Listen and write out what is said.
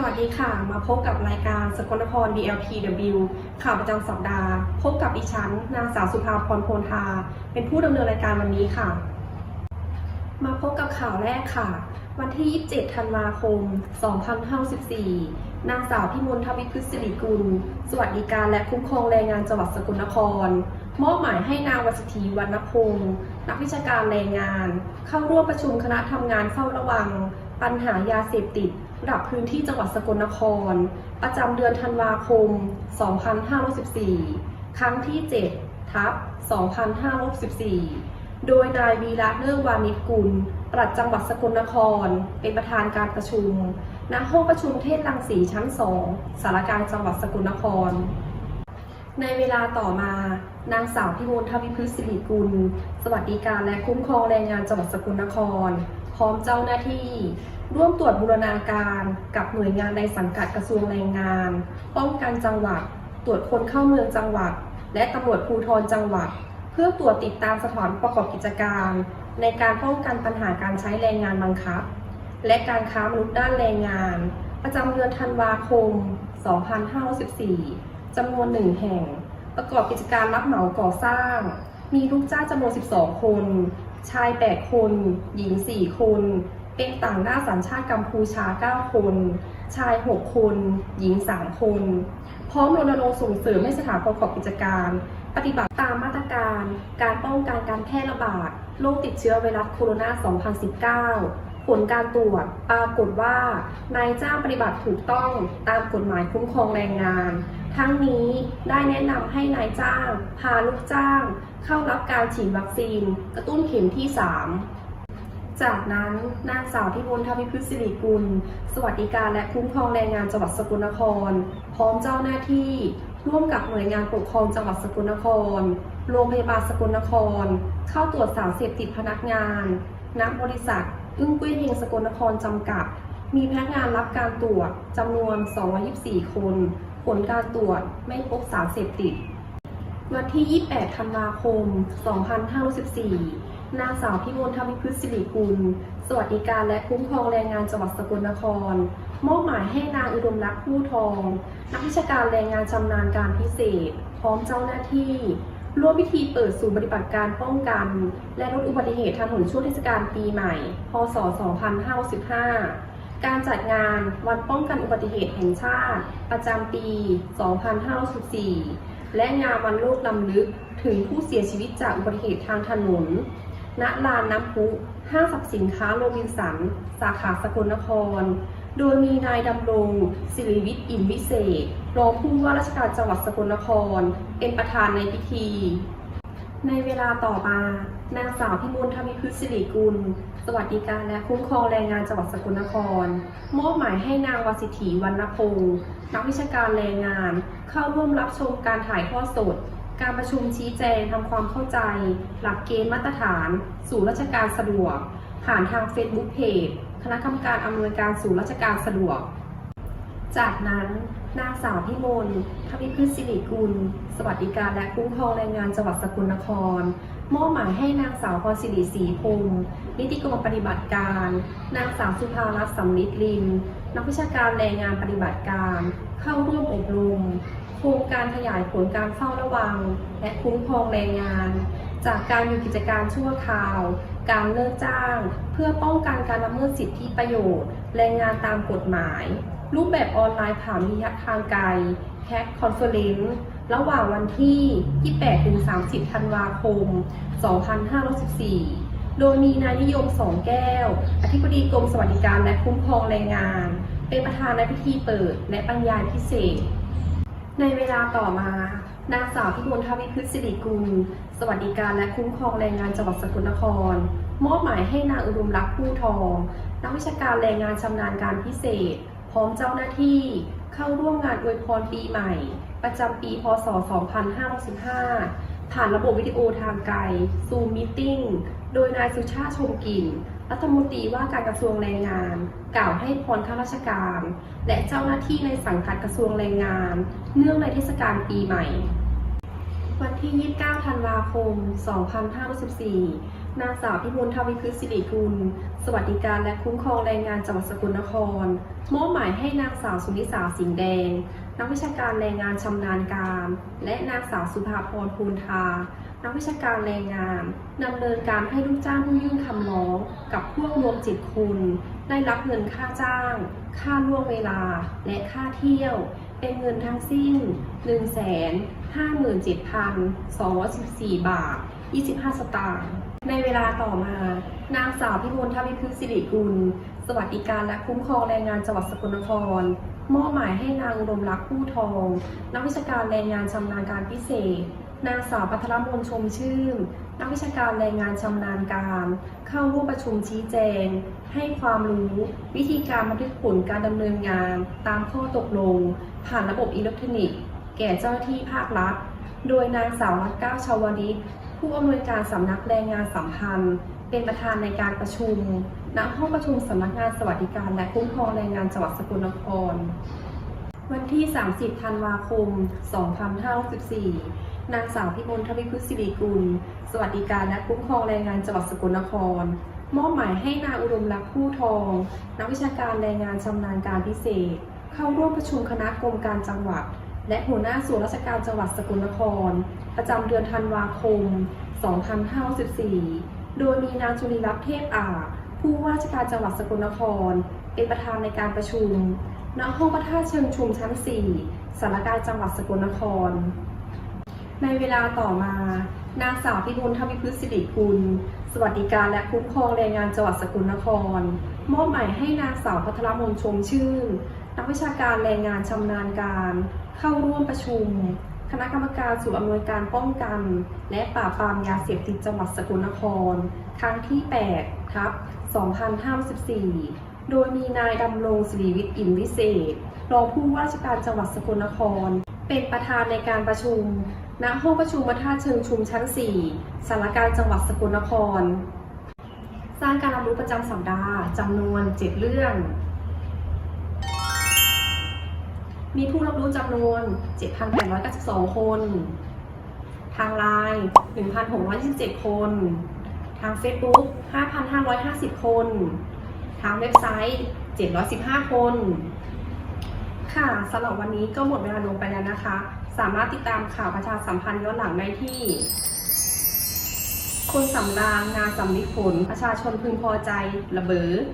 สวัสดีค่ะ มาพบกับรายการสกลนคร DLTW ข่าวประจำสัปดาห์ พบกับดิฉันนางสาวสุภาพรโพนทา เป็นผู้ดำเนินรายการวันนี้ค่ะ มาพบกับข่าวแรกค่ะ วันที่ 27 ธันวาคม 2564 นางสาวพิมลทวิพฤกษ์สิริกุล สวัสดิการและคุ้มครองแรงงานจังหวัดสกลนคร มอบหมายให้นางวสิธีวรรณพงศ์นักวิชาการแรงงาน เข้าร่วมประชุมคณะทำงานเฝ้าระวัง ปัญหายาเสพติดระดับพื้นที่จังหวัดสกลนคร ประจำเดือนธันวาคม 2514 ครั้งที่ 7 ทับ 2514 โดยนายวีระเลิกวานิชกุลปลัดจังหวัดสกลนคร เป็นประธานการประชุม ณ ห้องประชุมเทศรังสีชั้น 2 สารกางจังหวัดสกลนคร ในเวลาต่อมานางสาวพิมลทวิพฤษสิริกุล สวัสดิการและคุ้มครองแรงงานจังหวัดสกลนคร พร้อมเจ้าหน้าที่ ร่วมตรวจบูรณาการกับหน่วยงานในสังกัดกระทรวงแรงงาน ป้องกันจังหวัด ตรวจคนเข้าเมืองจังหวัด และตำรวจภูธรจังหวัด เพื่อตรวจติดตามสถานประกอบกิจการ ในการป้องกันปัญหาการใช้แรงงานบังคับ และการค้ามนุษย์ด้านแรงงาน ประจำเดือนธันวาคม 2514จำนวนหนึ่งแห่ง ประกอบกิจการรับเหมาก่อสร้าง มีลูกจ้างจำนวน 12 คน ชาย 8 คน หญิง 4 คน เป็นต่างด้าวสัญชาติกัมพูชา 9 คน ชาย 6 คน หญิง 3 คน พร้อมรณรงค์ส่งเสริมให้สถานประกอบกิจการ ปฏิบัติตามมาตรการ การป้องกันการแพร่ระบาดโรคติดเชื้อไวรัสโคโรนา 2019 ผลการตรวจปรากฏว่านายจ้างปฏิบัติถูกต้องตามกฎหมายคุ้มครองแรงงาน ทั้งนี้ได้แนะนำให้นายจ้าง พาลูกจ้าง เข้ารับการฉีดวัคซีน กระตุ้นเข็มที่ 3จากนั้นนางสาวพิมลทวิพฤกษ์สิริกุล สวัสดิการและคุ้มครองแรงงานจังหวัดสกลนคร พร้อมเจ้าหน้าที่ ร่วมกับหน่วยงานปกครองจังหวัดสกลนคร โรงพยาบาลสกลนคร เข้าตรวจสารเสพติดพนักงาน ณ บริษัท อึ้งกุ้ยเฮงสกลนครจำกัด มีพนักงานรับการตรวจจำนวน 224 คน ผลการตรวจไม่พบสารเสพติด วันที่ 28 ธันวาคม 2564 นางสาวพิมลทวิพฤกษ์สิริกุล สวัสดิการและคุ้มครองแรงงานจังหวัดสกลนคร มอบหมายให้นางอุดมรักษ์ผู้ทอง นักวิชาการแรงงานชำนาญการพิเศษ พร้อมเจ้าหน้าที่ ร่วมพิธีเปิดศูนย์ปฏิบัติการป้องกัน และลดอุบัติเหตุทางถนนช่วงเทศกาลปีใหม่ พศ 2565 การจัดงานวันป้องกันอุบัติเหตุแห่งชาติ ประจำปี 2564 และงานวันโลกลำลึกถึงผู้เสียชีวิตจากอุบัติเหตุทางถนน ณ ลานน้ำพุ ห้างสรรพสินค้าโรบินสัน สาขาสกลนคร โดยมีนายดำรงศิริวิทย์อินวิเศษรองผู้ว่าราชการจังหวัดสกลนคร เป็นประธานในพิธี ในเวลาต่อมา นางสาวพิมลทวิพฤกษ์สิริกุล สวัสดิการและคุ้มครองแรงงานจังหวัดสกลนคร มอบหมายให้นางวสิธีวรรณพงศ์นักวิชาการแรงงาน เข้าร่วมรับชมการถ่ายทอดสด การประชุมชี้แจงทำความเข้าใจ หลักเกณฑ์มาตรฐาน สู่ราชการสะดวก ผ่านทาง Facebook Page คณะกรรมการอำนวยการสู่ราชการสะดวก จากนั้นนางสาวพิมลทวิพฤกษ์สิริกุล สวัสดิการและคุ้มครองแรงงานจังหวัดสกลนคร มอบหมายให้นางสาวพรศิริศรีพงศ์นิติกรปฏิบัติการ นางสาวสุภารัตน์สำลิดลิน นักวิชาการแรงงานปฏิบัติการ เข้าร่วมอบรม โครงการขยายผลการเฝ้าระวัง และคุ้มครองแรงงาน จากการมีกิจการชั่วคราว การเลิกจ้าง เพื่อป้องกันการละเมิดสิทธิประโยชน์ แรงงานตามกฎหมาย รูปแบบออนไลน์ผ่านระยะทางไกลแคคคอนเฟอเรนซ์ระหว่างวันที่ 28-30 ธันวาคม 2514โดยมีนายนิยมสองแก้ว อธิบดีกรมสวัสดิการและคุ้มครองแรงงาน เป็นประธานในพิธีเปิดและบรรยายพิเศษ ในเวลาต่อมา นางสาวพิมลทวิพฤกษสิริกุล สวัสดิการและคุ้มครองแรงงานจังหวัดสกลนคร มอบหมายให้นางอุดมรักษ์ผู้ทอง นักวิชาการแรงงานชำนาญการพิเศษ พร้อมเจ้าหน้าที่เข้าร่วมงานอวยพรปีใหม่ ประจำปี พศ 2515ผ่านระบบวิดีโอทางไกล Zoom Meeting โดยนายสุชาติชมกลิ่น รัฐมนตรีว่าการกระทรวงแรงงาน กล่าวให้พรข้าราชการ และเจ้าหน้าที่ในสังกัดกระทรวงแรงงาน เนื่องในเทศกาลปีใหม่ วันที่ 29 ธันวาคม 2514นางสาวพิมลทวิพฤกษ์สิริกุล สวัสดิการและคุ้มครองแรงงานจังหวัดสกลนคร มอบหมายให้นางสาวสุนิสาสิงห์แดง นักวิชาการแรงงานชำนาญการ และนางสาวสุภาพรภูนทา นักวิชาการแรงงานดำเนินการให้ลูกจ้างผู้ยื่นคำร้องกับพวกรวมจิตคุณ ได้รับเงินค่าจ้าง ค่าล่วงเวลา และค่าเที่ยว เป็นเงินทั้งสิ้น 157,214บาท 25 สตางค์ในเวลาต่อมา นางสาวพิมลทวิพฤกษ์สิริกุล สวัสดิการและคุ้มครองแรงงานจังหวัดสกลนคร มอบหมายให้นางอุดมรักผู้ทอง นักวิชาการแรงงานชำนาญการพิเศษ นางสาวปัทรมนชมชื่น นักวิชาการแรงงานชำนาญการ เข้าร่วมประชุมชี้แจง ให้ความรู้วิธีการบันทึกผลการดำเนินงาน ตามข้อตกลง ผ่านระบบอิเล็กทรอนิกส์แก่เจ้าหน้าที่ภาครัฐ โดยนางสาวรัตก้าชาวนิชผู้อำนวยการสำนักแรงงานสัมพันธ์ เป็นประธานในการประชุม ณ ห้องประชุมสำนักงานสวัสดิการและคุ้มครองแรงงานจังหวัดสกลนคร วันที่ 30 ธันวาคม 2564 นางสาวพิมลทวิพฤกษ์สิริกุล สวัสดิการและคุ้มครองแรงงานจังหวัดสกลนคร มอบหมายให้นางอุดมรักษ์ผู้ทอง นักวิชาการแรงงานชำนาญการพิเศษ เข้าร่วมประชุมคณะกรมการจังหวัดและหัวหน้าส่วนราชการจังหวัดสกลนคร ประจำเดือนธันวาคม 2564 โดยมีนางจุลีรัตน์เทพอาผู้ว่าราชการจังหวัดสกลนคร เป็นประธานในการประชุม ณ ห้องพระธาตุเชิงชุมชั้น 4สารการจังหวัดสกลนคร ในเวลาต่อมา นางสาวพิบูลทวิพฤษสิริกุลสวัสดิการและคุ้มครองแรงงานจังหวัดสกลนคร มอบหมายให้นางสาวพัทรมนชมชื่น นักวิชาการแรงงานชำนาญการ เข้าร่วมประชุม คณะกรรมการศูนย์อำนวยการป้องกัน และปราบปรามยาเสพติดจังหวัดสกลนคร ครั้งที่8ทับ2554โดยมีนายดำรงศริวิทย์อิ่มวิเศษ รองผู้ว่าราชการจังหวัดสกลนคร เป็นประธานในการประชุม ณ ห้องประชุมพระธาเชิงชุมชั้น 4สารกลารจังหวัดสกลนคร สร้างการรับรู้ประจำสัปดาห์จำนวน 7 เรื่อง มีผู้รับรู้จำนวน 7,892 คน ทางไลน์1,627 คน ทาง Facebook 5,550 คน ทางเว็บไซต์ 715 คน ค่ะสำหรับวันนี้ก็หมดเวลาลงไปแล้วนะคะ สามารถติดตามข่าวประชาสัมพันธ์ย้อนหลังได้ที่คนสำรางงานสำลิดผลประชาชนพึงพอใจระเบิด